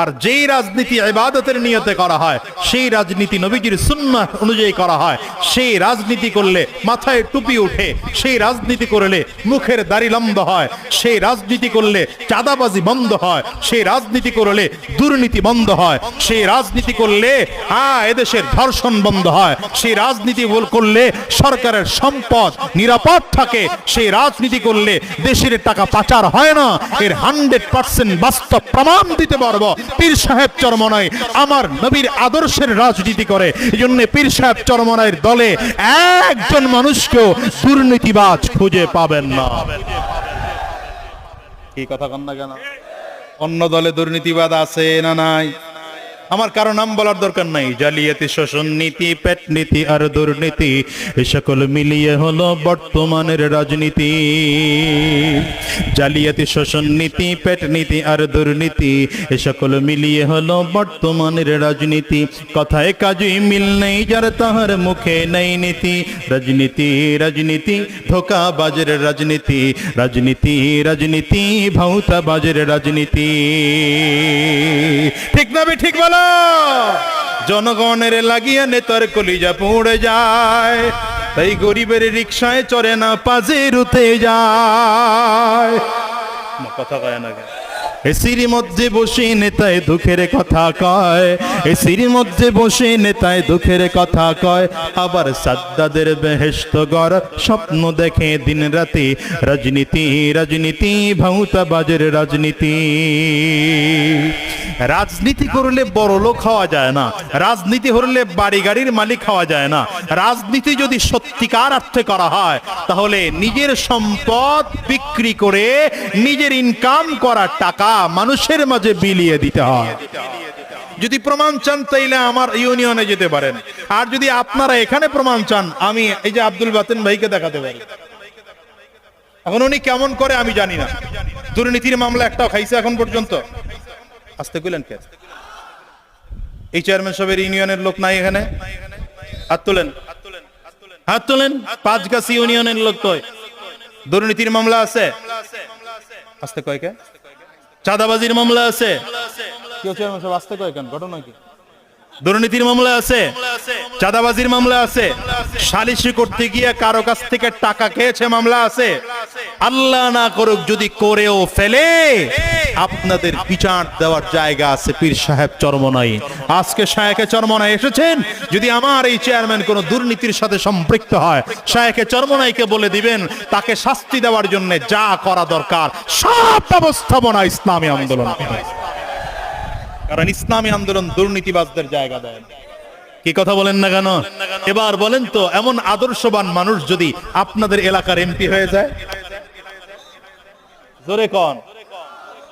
আর যেই রাজনীতি ইবাদতের নিয়তে করা হয়, সেই রাজনীতি নবীজির সুন্নাহ অনুযায়ী করা হয়। সেই রাজনীতি করলে মাথায় টুপি উঠে, সেই রাজনীতি করলে মুখের দাড়ি লম্বা হয়, সেই রাজনীতি করলে চাঁদাবাজি বন্ধ হয়, সেই রাজনীতি করলে দুর্নীতি বন্ধ হয়, সেই রাজনীতি করলে হ্যাঁ এদেশের ধর্ষণ বন্ধ হয়, সেই রাজনীতি করলে সরকারের সম্পদ নিরাপদ থাকে, সেই রাজনীতি করলে দেশের টাকা পাচার হয় না, এর হান্ড্রেড পার্সেন্ট বাস্তব প্রমাণ দিতে পারব। পীর সাহেব চরমনায় আমার নবীর আদর্শের রাজনীতি করে। এই জন্য পীর সাহেব চরমনায়ের দলে একজন মানুষকেও দুর্নীতিবাজ খুঁজে পাবেন না। কি কথা কন কেন? অন্য দলে দুর্নীতিবাদ আছে না নাই? আমার কারও নাম বলার দরকার নাই। জালিয়াতি, শোষণ নীতি, পেট নীতি আর দুর্নীতি, এ সকল মিলিয়ে হলো বর্তমানের রাজনীতি। জালিয়াতি, শোষণ নীতি, পেট নীতি আর দুর্নীতি, এ সকল মিলিয়ে হলো বর্তমানের রাজনীতি। কথায় কাজই মিল নেই যার তাহার মুখে নেই নীতি। রাজনীতি রাজনীতি ধোকা বাজের রাজনীতি। রাজনীতি রাজনীতি ভাউতা বাজের রাজনীতি। ঠিক না ঠিক বলো? জনগণের লাগিয়ে নেতার কলিজা পুড়ে যায়। তাই গরিবের রিক্সায় চড়ে না পাজে উঠে যায় কথা কয় না এসির মধ্যে বসে নেতায় দুঃখের কথা কয়, এসির মধ্যে বসে নেতায় দুঃখের কথা কয়। আবার সাদ্দাদের বেহেস্ত গড় স্বপ্ন দেখে দিন রাতে রাজনীতি রাজনীতি ভাউতা বাজের রাজনীতি। রাজনীতি করলে বড় লোক হওয়া যায় না, রাজনীতি হলে বাড়ি গাড়ির মালিক হওয়া যায় না। রাজনীতি যদি সত্যিকার অর্থে করা হয়, তাহলে নিজের সম্পদ বিক্রি করে নিজের ইনকাম করা টাকা মানুষের মাঝে বিলিয়ে দিতে হয়। যদি প্রমাণ চান, তাইলে আমার ইউনিয়নে যেতে পারেন। আর যদি আপনারা এখানে প্রমাণ চান, আমি এই যে আব্দুল বাতেন ভাইকে দেখাতে পারি। এখন উনি কেমন করে আমি জানি না। দুর্নীতির মামলা একটাও খাইছে এখন পর্যন্ত। আসতে কইলেন কে? এই চেয়ারম্যান সাহেবের ইউনিয়নের লোক নাই এখানে। হাত তোলেন। হাত তোলেন। পাঁচ গাছ ইউনিয়নের লোক কয়। দুর্নীতির মামলা আছে। আসতে কয় কে? চাঁদাবাজির মামলা আছে। কেউ চেয়ারম্যান সাহেব আসতে কয় কেন? ঘটনা কি? দুর্নীতির মামলা আছে। চাঁদাবাজির মামলা আছে। সালিশি করতে গিয়ে কারও কাছ থেকে টাকা খেয়েছে মামলা আছে। আল্লাহ না করুক যদি করেও ফেলে। আপনাদের বিচার দেওয়ার জায়গা আছে পীর সাহেব চরমনাই। আজকে শায়েখে চরমনাই এসেছেন। যদি আমার এই চেয়ারম্যান কোনো দুর্নীতির সাথে সম্পৃক্ত হয় শায়েখে চরমনাইকে বলে দিবেন, তাকে শাস্তি দেওয়ার জন্য যা করা দরকার, সব ব্যবস্থাপনা ইসলামী আন্দোলন। কারণ ইসলামী আন্দোলন দুর্নীতিবাজদের জায়গা দেয়। কি কথা বলেন না কেন? এবার বলেন তো, এমন আদর্শবান মানুষ যদি আপনাদের এলাকার এমপি হয়ে যায়? জোরে কন।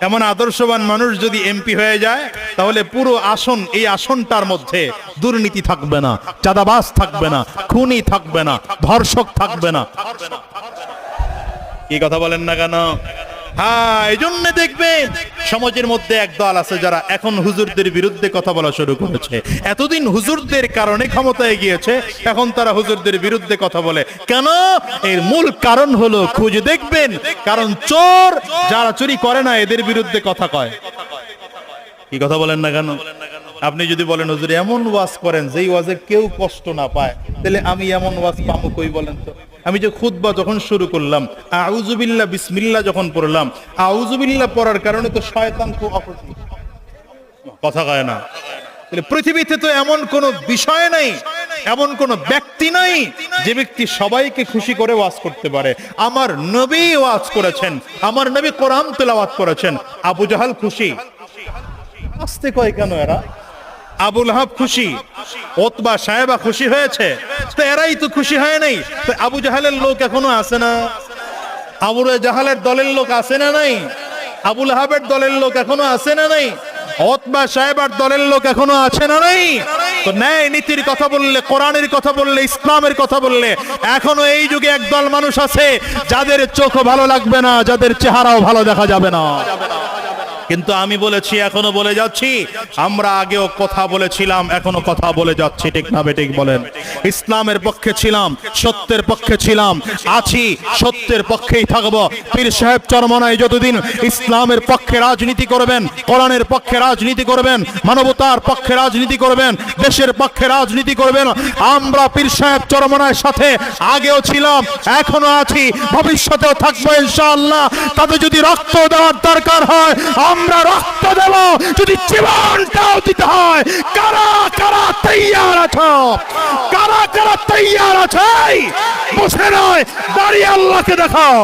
এমন আদর্শবান মানুষ যদি এমপি হয়ে যায়, তাহলে পুরো আসন, এই আসনটার মধ্যে দুর্নীতি থাকবে না চাদাবাস থাকবে না, খুনি থাকবে না, ধর্ষক থাকবে না। কি কথা বলেন না কেন? হ্যাঁ সমাজের মধ্যে এক দল আছে যারা এখন হুজুরদের বিরুদ্ধে কথা বলা শুরু করেছে। এতদিন হুজুরদের কারণে ক্ষমতায় গিয়েছে, এখন তারা হুজুরদের বিরুদ্ধে কথা বলে। কেন? এর মূল কারণ হলো, খুঁজে দেখবেন, কারণ চোর যারা চুরি করে না, এদের বিরুদ্ধে কথা কয়। কি কথা বলেন না কেন? আপনি যদি বলেন, হুজুর, এমন ওয়াজ করেন যেই ওয়াজে কেউ কষ্ট না পায়, তাহলে আমি এমন ওয়াজ পাবো কই বলেন তো? আমি যে খুতবা যখন শুরু করলাম আউজুবিল্লাহ বিসমিল্লাহ যখন পড়লাম আউজুবিল্লাহ পড়ার কারণে তো শয়তান খুব অপরাধী কথা কয় না। পৃথিবীতে তো এমন কোন বিষয় নাই, এমন কোন ব্যক্তি নাই যে ব্যক্তি সবাইকে খুশি করে ওয়াজ করতে পারে। আমার নবী ওয়াজ করেছেন, আমার নবী কোরআন তেলাওয়াত করেছেন। আবু জাহাল খুশি। আসতে কয় কেন এরা? আবুল হাব খুশি, ওতবা সাহেবা খুশি হয়েছে, তো এরাই তো খুশি হয় নাই, তো আবু জাহালের লোক এখনও আছে না? আবু জাহালের দলের লোক আছে না নাই? আবুল হাবের দলের লোক এখনও আছে না নাই? ওতবা সাহেবার দলের লোক এখনও আছে না নাই? তো ন্যায় নীতির কথা বললে, কোরআনের কথা বললে, ইসলামের কথা বললে, এখনও এই যুগে একদল মানুষ আছে, যাদের চোখও ভালো লাগবে না, যাদের চেহারাও ভালো দেখা যাবে না। কিন্তু আমি বলেছি, এখনও বলে যাচ্ছি। আমরা আগেও কথা বলেছিলাম, এখনও কথা বলে যাচ্ছি, ঠিক না বেঠিক বলেন? ইসলামের পক্ষে ছিলাম, সত্যের পক্ষে ছিলাম, আছি, সত্যের পক্ষেই থাকব। পীর সাহেব চরমনায় যতদিন ইসলামের পক্ষে রাজনীতি করবেন, কোরআনের পক্ষে রাজনীতি করবেন, মানবতার পক্ষে রাজনীতি করবেন, দেশের পক্ষে রাজনীতি করবেন, আমরা পীর সাহেব চরমনায় সাথে আগেও ছিলাম, এখনও আছি, ভবিষ্যতেও থাকব ইনশাআল্লাহ। তবে যদি রক্ত দেওয়ার দরকার হয় আমরা রক্ত দেব, যদি জীবনটাও দিতে হয়। কারা কারা তৈয়ার আছো? কারা কারা তৈয়ার আছে? বসে নয়, দাঁড়িয়ে আল্লাহকে দেখাও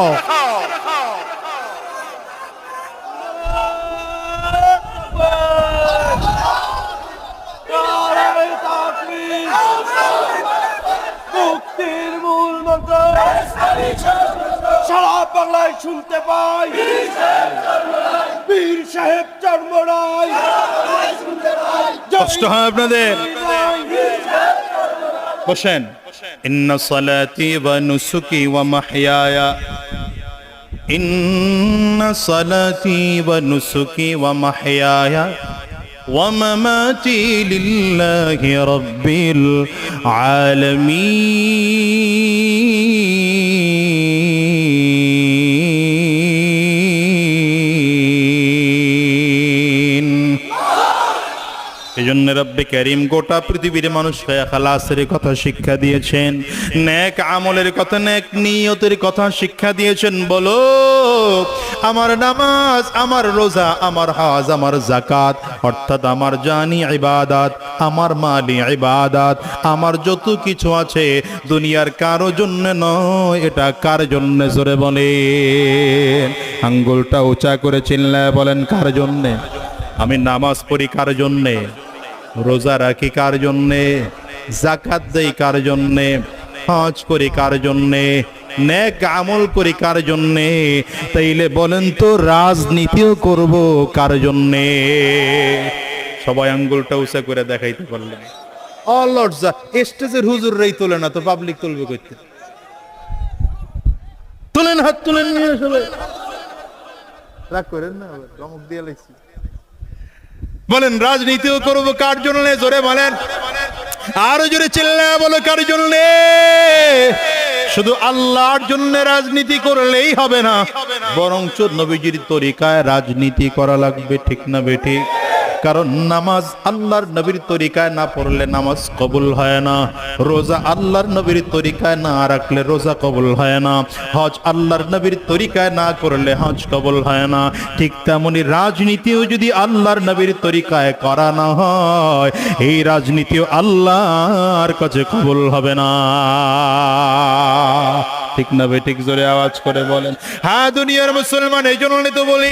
সারা বাংলায় শুনতে পাই। বীর সাহেব চর্মরাই কষ্ট হয় আপনাদের বসেন إن صلاتي ونسكي ومحياي إن صلاتي ونسكي ومحياي ومماتي لله رب العالمين রব্বে করিম গোটা পৃথিবীর মানুষকে খালাসের কথা শিক্ষা দিয়েছেন। নেক আমলের কথা, নেক নিয়তের কথা শিক্ষা দিয়েছেন। বলো, আমার নামাজ, আমার রোজা, আমার হাজ, আমার জাকাত অর্থাৎ আমার জানি ইবাদাত, আমার মালি ইবাদাত, আমার যত কিছু আছে দুনিয়ার কারও জন্য নয়, এটা কার জন্য? জোরে বলে আঙ্গুলটা উঁচা করে চিল্লায় বলেন, কার জন্যে? আমি নামাজ পড়ি কার জন্যে? রোজা রাখি কার জন্যে? জাকাত দেই কার জন্যে? হজ করি কার জন্যে? নেক আমল করি কার জন্যে? তাইলে বলেন তো রাজনীতিও করব কার জন্যে? সবাই আঙ্গুলটা উঁচা করে দেখাইতে পারলেন। তোলে না তো, পাবলিক তুলেন হাত তুলেন নিয়ে রাগ করেন না ধমক দিয়ে লাইছি। বলেন, রাজনীতিও করব, কার জন্য জোরে বলেন। আরও জোরে চিল্লা বলো, কার জন্য শুধু আল্লাহর জন্য রাজনীতি করলেই হবে না বরং নবীজির তরিকায় রাজনীতি করা লাগবে, ঠিক না বেঠিক কারণ নামাজ আল্লাহর নবীর তরিকায় না পড়লে নামাজ কবুল হয় না। রোজা আল্লাহর নবীর তরিকায় না রাখলে রোজা কবুল হয় না। হজ আল্লাহর নবীর তরিকায় না করলে হজ কবুল হয় না। ঠিক তেমনি রাজনীতিও যদি আল্লাহর নবীর তরিকায় করা না হয়, এই রাজনীতিও আল্লাহর কাছে কবুল হবে না। ঠিক না ঠিক জোরে আওয়াজ করে বলেন। হ্যাঁ দুনিয়ার মুসলমান, এই জন্য তো বলি,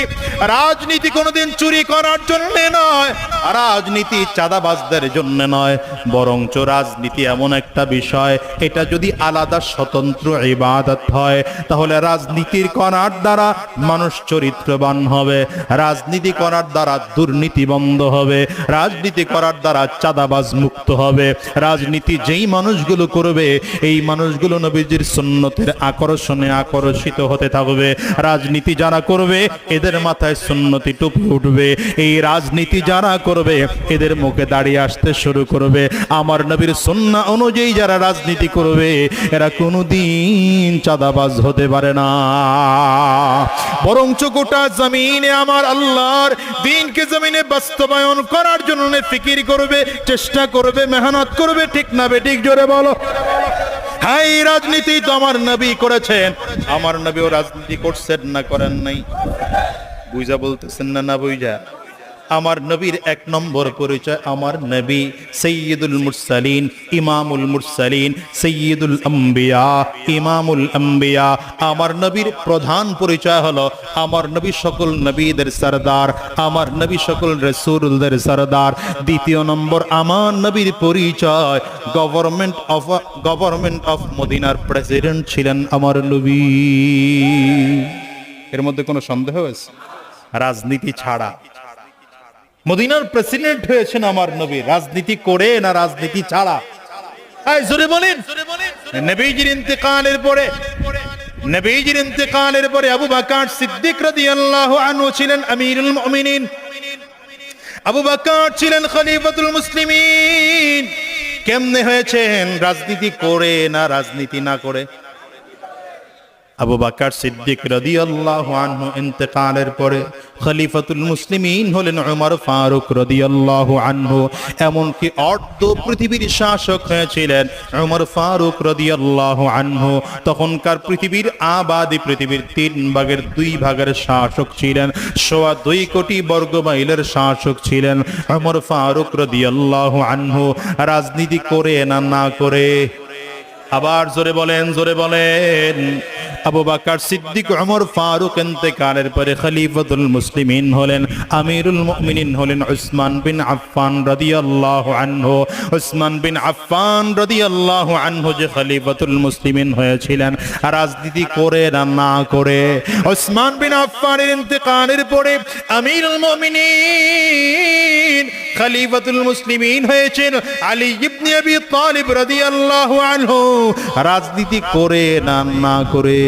রাজনীতি কোনোদিন চুরি করার জন্য নয়, রাজনীতি চাঁদাবাজদের জন্য নয়, বরঞ্চ রাজনীতি এমন একটা বিষয়, এটা যদি আলাদা স্বতন্ত্র ইবাদত হয়, তাহলে রাজনীতির করার দ্বারা মানুষ চরিত্রবান হবে, রাজনীতি করার দ্বারা দুর্নীতি বন্ধ হবে, রাজনীতি করার দ্বারা চাঁদাবাজ মুক্ত হবে, রাজনীতি যেই মানুষগুলো করবে, এই মানুষগুলো নবীজির সুন্নতের আকর্ষণে আকর্ষিত হতে থাকবে। রাজনীতি যারা করবে, এদের মাথায় সুন্নতি টুপি উঠবে। এই রাজনীতি যারা করবে, এদের মুখে দাঁড়িয়ে আসতে শুরু করবে। আমার নবীর সুন্না অনুযায়ী যারা রাজনীতি করবে, এরা কোনোদিন চাঁদাবাজ হতে পারে না। বরঞ্চ গোটা জমিনে আমার আল্লাহর দিনকে জমিনে বাস্তবায়ন করার জন্য ফিকির করবে, চেষ্টা করবে, মেহনত করবে, ঠিক না বে, ঠিক জোরে বলো। হ্যাঁ এই রাজনীতি তো আমার নবী করেছেন। আমার নবীও রাজনীতি করছেন না, করেন নাই। বুঝা বলতেছেন না না বুঝা আমার নবীর এক নম্বর পরিচয় আমার নবী সৈয়দুল মুরসালিন, ইমামুল মুরসালিন, সৈয়দুল আম্বিয়া, ইমামুল আম্বিয়া। আমার নবীর প্রধান পরিচয় হলো আমার নবী সকল নবীদের সরদার, আমার নবী সকল রসুলদের সরদার। দ্বিতীয় নম্বর, আমার নবীর পরিচয়, গভর্নমেন্ট অফ গভর্নমেন্ট অফ মদিনার প্রেসিডেন্ট ছিলেন আমার নবী। এর মধ্যে কোনো সন্দেহ আছে? রাজনীতি ছাড়া। মদিনার প্রেসিডেন্ট হয়েছেন আমার নবী। রাজনীতি করে না রাজনীতি ছাড়া। পরে সিদ্দিক ছিলেন আমিরুল আবু ছিলেন মুসলিমিন। কেমনে হয়েছেন? রাজনীতি করে না, রাজনীতি না করে। আবু বাকার সিদ্দিক রাদিয়াল্লাহু আনহু ইন্তেকালের পরে খলিফাতুল মুসলিমিন হলেন উমর ফারুক রাদিয়াল্লাহু আনহু। এমনকি অর্ধ পৃথিবীর শাসক হয়েছিলেন উমর ফারুক রাদিয়াল্লাহু আনহু। তখনকার পৃথিবীর আবাদী পৃথিবীর তিন ভাগের দুই ভাগের শাসক ছিলেন, সোয়া দুই কোটি বর্গ মাইলের শাসক ছিলেন উমর ফারুক রাদিয়াল্লাহু আনহু। রাজনীতি করে না না করে আবার জোরে বলেন জোরে বলেন। আবু বাকার সিদ্দিক ওমর ফারুক ইন্তেকালের পরে খলিফাতুল মুসলিমিন হলেন, আমিরুল মুমিনিন হলেন উসমান বিন আফফান রাদিয়াল্লাহু আনহু। উসমান বিন আফফান রাদিয়াল্লাহু আনহু যে খলিফাতুল মুসলিমিন হয়েছিলেন, রাজনীতি করে না না করে। উসমান বিন আফফানের ইন্তেকালের পরে আমিরুল মুমিনিন খলিফাতুল মুসলিমিন হয়েছেন আলী ইবনে আবি তালিব রাদিয়াল্লাহু আনহু। রাজনীতি করে না না করে।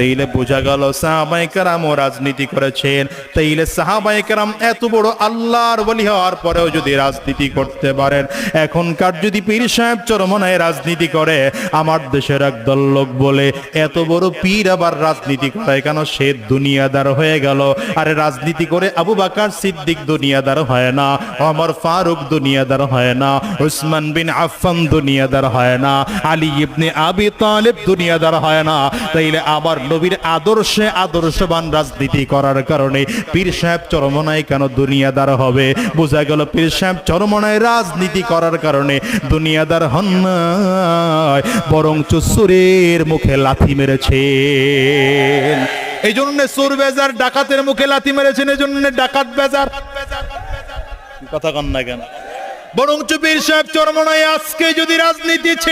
তাইলে বোঝা গেল সাহাবায়ে কেরাম রাজনীতি করেছেন। তাইলে সাহাবায়ে কেরাম এত বড় আল্লাহর বলি হওয়ার পরেও যদি রাজনীতি করতে পারেন, এখনকার যদি পীর সাহেব চরমনায় রাজনীতি করে, আমার দেশের একদল লোক বলে, এত বড় পীর আবার রাজনীতি করে কেন? সে দুনিয়াদার হয়ে গেল। আরে রাজনীতি করে আবু বাকার সিদ্দিক দুনিয়াদার হয় না অমর ফারুক দুনিয়াদার হয় না, উসমান বিন আফফান দুনিয়াদার হয় না, আলী ইবনে আবি তালেব দুনিয়াদার হয় না। তাইলে আবার নবীর আদর্শে আদর্শবান রাজনীতি করার কারণে পীর সাহেব চরমনায় কেন দুনিয়াদার হবে? বোঝা গেল পীর সাহেব চরমনায় রাজনীতি করার কারণে দুনিয়াদার হন নাই বরং চুসুরের মুখে লাথি মেরেছে এই জন্য সুর বেজার, ডাকাতের মুখে লাথি মেরেছেন এই জন্য ডাকাত বেজার। কথা কন না কেন? বরং পীর সাহেব চরমনায় আজকে যদি রাজনীতি